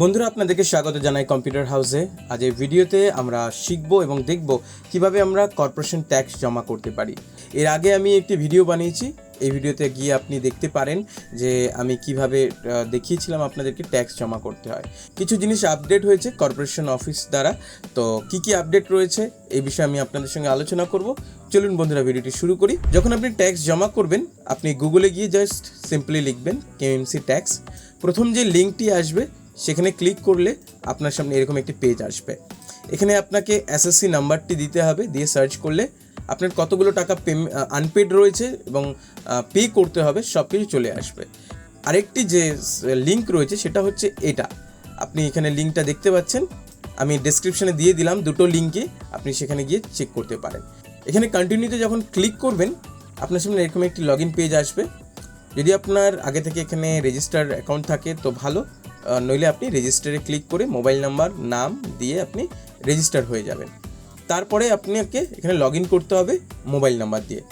বন্ধুরা, আপনাদেরকে স্বাগত জানাই কম্পিউটার হাউসে আজ এই ভিডিওতে আমরা শিখব এবং দেখব কীভাবে আমরা কর্পোরেশন ট্যাক্স জমা করতে পারি। এর আগে আমি একটি ভিডিও বানিয়েছি। এই ভিডিওতে গিয়ে আপনি দেখতে পারেন যে আমি কীভাবে দেখিয়েছিলাম আপনাদেরকে ট্যাক্স জমা করতে হয়। কিছু জিনিস আপডেট হয়েছে কর্পোরেশন অফিস দ্বারা। তো কি কি আপডেট রয়েছে এই বিষয়ে আমি আপনাদের সঙ্গে আলোচনা করব। চলুন বন্ধুরা, ভিডিওটি শুরু করি। যখন আপনি ট্যাক্স জমা করবেন, আপনি গুগলে গিয়ে জাস্ট সিম্পলি লিখবেন কেএমসি ট্যাক্স প্রথম যে লিঙ্কটি আসবে সেখানে ক্লিক করলে আপনার সামনে এরকম একটি পেজ আসবে। এখানে আপনাকে এসএসসি নাম্বারটি দিতে হবে, দিয়ে সার্চ করলে আপনার কতগুলো টাকা পে আনপেড রয়েছে এবং পে করতে হবে সব কিছু চলে আসবে। আরেকটি যে লিঙ্ক রয়েছে সেটা হচ্ছে এটা। আপনি এখানে লিঙ্কটা দেখতে পাচ্ছেন, আমি ডেসক্রিপশনে দিয়ে দিলাম দুটো লিঙ্কে আপনি সেখানে গিয়ে চেক করতে পারেন। এখানে কন্টিনিউতে যখন ক্লিক করবেন, আপনার সামনে এরকম একটি লগ ইন পেজ আসবে। যদি আপনার আগে থেকে এখানে রেজিস্টার অ্যাকাউন্ট থাকে, তো ভালো। নইলে আপনি রেজিস্টারে ক্লিক করে মোবাইল নাম্বার নাম দিয়ে আপনি রেজিস্টার হয়ে যাবেন। তারপরে আপনাকে এখানে লগ ইন করতে হবে মোবাইল নাম্বার দিয়ে।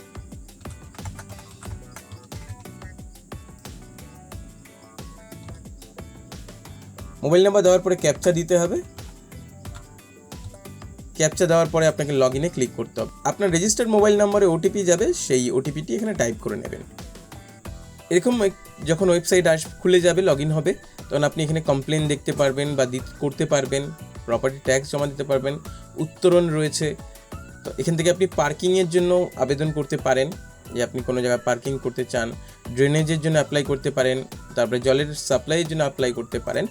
মোবাইল নাম্বার দেওয়ার পরে ক্যাপচা দিতে হবে। ক্যাপচা দেওয়ার পরে আপনাকে লগ ইনে ক্লিক করতে হবে। আপনার রেজিস্টার্ড মোবাইল নাম্বারে ওটিপি যাবে, সেই ওটিপিটি এখানে টাইপ করে নেবেন। এরকম যখন ওয়েবসাইট আস খুলে যাবে লগ ইন হবে, তখন আপনি এখানে কমপ্লেন দেখতে পারবেন বা করতে পারবেন প্রপার্টি ট্যাক্স জমা দিতে পারবেন উত্তরণ রয়েছে। তো এখান থেকে আপনি পার্কিংয়ের জন্য আবেদন করতে পারেন, যে আপনি কোনো জায়গায় পার্কিং করতে চান ড্রেনেজের জন্য অ্যাপ্লাই করতে পারেন, তারপরে জলের সাপ্লাইয়ের জন্য অ্যাপ্লাই করতে পারেন।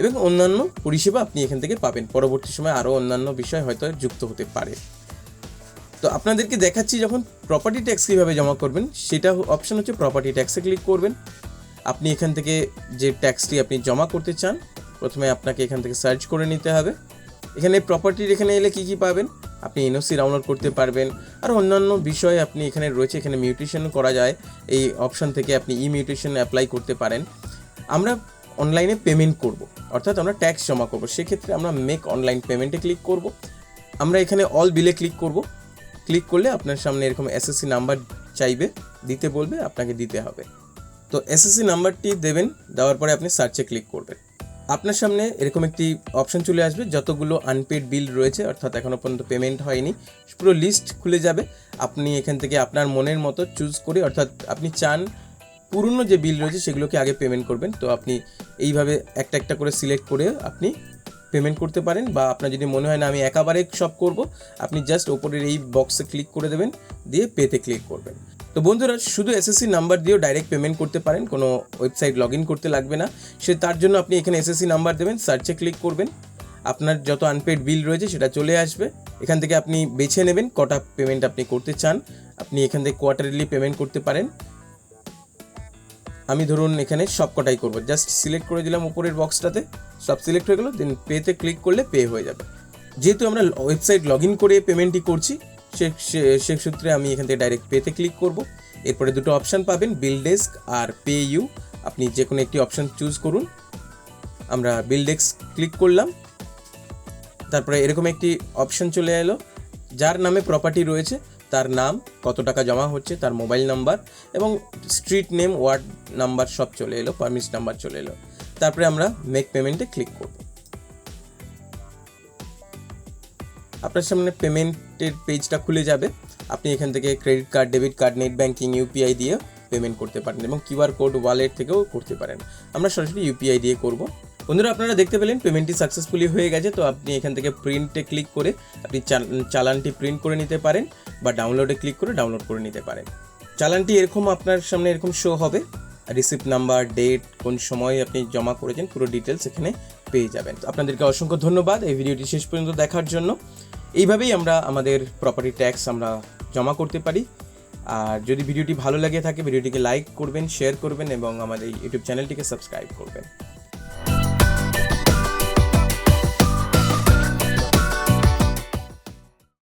এবং অন্যান্য পরিষেবা আপনি এখান থেকে পাবেন। পরবর্তী সময় আরও অন্যান্য বিষয় হয়তো যুক্ত হতে পারে। তো আপনাদেরকে দেখাচ্ছি যখন প্রপার্টি ট্যাক্স কীভাবে জমা করবেন, সেটা অপশন হচ্ছে প্রপার্টি ট্যাক্সে ক্লিক করবেন। আপনি এখান থেকে যে ট্যাক্সটি আপনি জমা করতে চান, প্রথমে আপনাকে এখান থেকে সার্চ করে নিতে হবে। এখানে প্রপার্টির এখানে এলে কী কী পাবেন? আপনি এনওসি ডাউনলোড করতে পারবেন। আর অন্যান্য বিষয় আপনি এখানে রয়েছে, এখানে মিউটেশন করা যায়। এই অপশন থেকে আপনি ই মিউটেশন অ্যাপ্লাই করতে পারেন। আমরা অনলাইনে পেমেন্ট করব। অর্থাৎ আমরা ট্যাক্স জমা করব। সেক্ষেত্রে আমরা মেক অনলাইন পেমেন্টে ক্লিক করব। আমরা এখানে অল বিলে ক্লিক করব। ক্লিক করলে আপনার সামনে এরকম এসএসসি নাম্বার চাইবে, দিতে বলবে, আপনাকে দিতে হবে। তো এসএসসি নাম্বারটি দেবেন, দেওয়ার পরে আপনি সার্চে ক্লিক করবেন। আপনার সামনে এরকম একটি অপশন চলে আসবে, যতগুলো আনপেড বিল রয়েছে, অর্থাৎ এখনও পর্যন্ত পেমেন্ট হয়নি, পুরো লিস্ট খুলে যাবে। আপনি এখান থেকে আপনার মনের মতো চুজ করে, অর্থাৎ আপনি চান পুরনো যে বিল রয়েছে, সেগুলোকে আগে পেমেন্ট করবেন। তো আপনি এইভাবে একটা একটা করে সিলেক্ট করে আপনি পেমেন্ট করতে পারেন বা আপনার যদি মনে হয় না আমি একাবারে সব করব, আপনি জাস্ট ওপরের এই বক্সে ক্লিক করে দেবেন, দিয়ে পেতে ক্লিক করবেন। তো বন্ধুরা, শুধু এসএসসি নাম্বার দিয়েও ডাইরেক্ট পেমেন্ট করতে পারেন, কোনো ওয়েবসাইট লগ ইন করতে লাগবে না। সে তার জন্য আপনি এখানে এসএসসি নাম্বার দেবেন সার্চে ক্লিক করবেন। আপনার যত আনপেড বিল রয়েছে সেটা চলে আসবে। এখান থেকে আপনি বেছে নেবেন কটা পেমেন্ট আপনি করতে চান। আপনি এখান থেকে কোয়ার্টারলি পেমেন্ট করতে পারেন। আমি ধরুন এখানে সব কটাই করব। জাস্ট সিলেক্ট করে দিলাম উপরের বক্সটাতে সব সিলেক্ট হয়ে গেলো দেন পেতে ক্লিক করলে পে হয়ে যাবে। যেহেতু আমরা ওয়েবসাইট লগ ইন করে পেমেন্টটি করছি, সে সূত্রে আমি এখান থেকে ডাইরেক্ট পেতে ক্লিক করব। এরপরে দুটো অপশান পাবেন বিল ডেস্ক আর পে ইউ আপনি যে কোনো একটি অপশান চুজ করুন। আমরা বিল ডেস্ক ক্লিক করলাম। তারপরে এরকম একটি অপশান চলে এলো, যার নামে প্রপার্টি রয়েছে। তার নাম, কত টাকা জমা হচ্ছে, তার মোবাইল নাম্বার এবং স্ট্রিট নেম, ওয়ার্ড নাম্বার সব চলে এলো, পারমিট নাম্বার চলে এলো। তারপরে আমরা মেক পেমেন্টে ক্লিক করব। আপনার সামনে পেমেন্টের পেজটা খুলে যাবে। আপনি এখান থেকে credit card debit card net banking UPI দিয়ে পেমেন্ট করতে পারেন এবং কিউআর কোড ওয়ালেট থেকেও করতে পারেন। আমরা সরাসরি ইউপিআই দিয়ে করব। বন্ধুরা, আপনারা দেখতে পেলেন পেমেন্টটি সাকসেসফুলি হয়ে গেছে, তো আপনি এখান থেকে প্রিন্টে ক্লিক করে আপনি চাল- চালানটি প্রিন্ট করে নিতে পারেন বা ডাউনলোডে ক্লিক করে ডাউনলোড করে নিতে পারেন। চালানটি এরকম আপনার সামনে এরকম শো হবে রিসিপ্ট নাম্বার ডেট কোন সময় আপনি জমা করেছেন, পুরো ডিটেলস এখানে পেয়ে যাবেন। তো আপনাদেরকে অসংখ্য ধন্যবাদ এই ভিডিওটি শেষ পর্যন্ত দেখার জন্য। এইভাবেই আমরা আমাদের প্রপার্টি ট্যাক্স আমরা জমা করতে পারি। আর যদি ভিডিওটি ভালো লাগে থাকে, ভিডিওটিকে লাইক করবেন শেয়ার করবেন এবং আমাদের ইউটিউব চ্যানেলটিকে সাবস্ক্রাইব করবেন।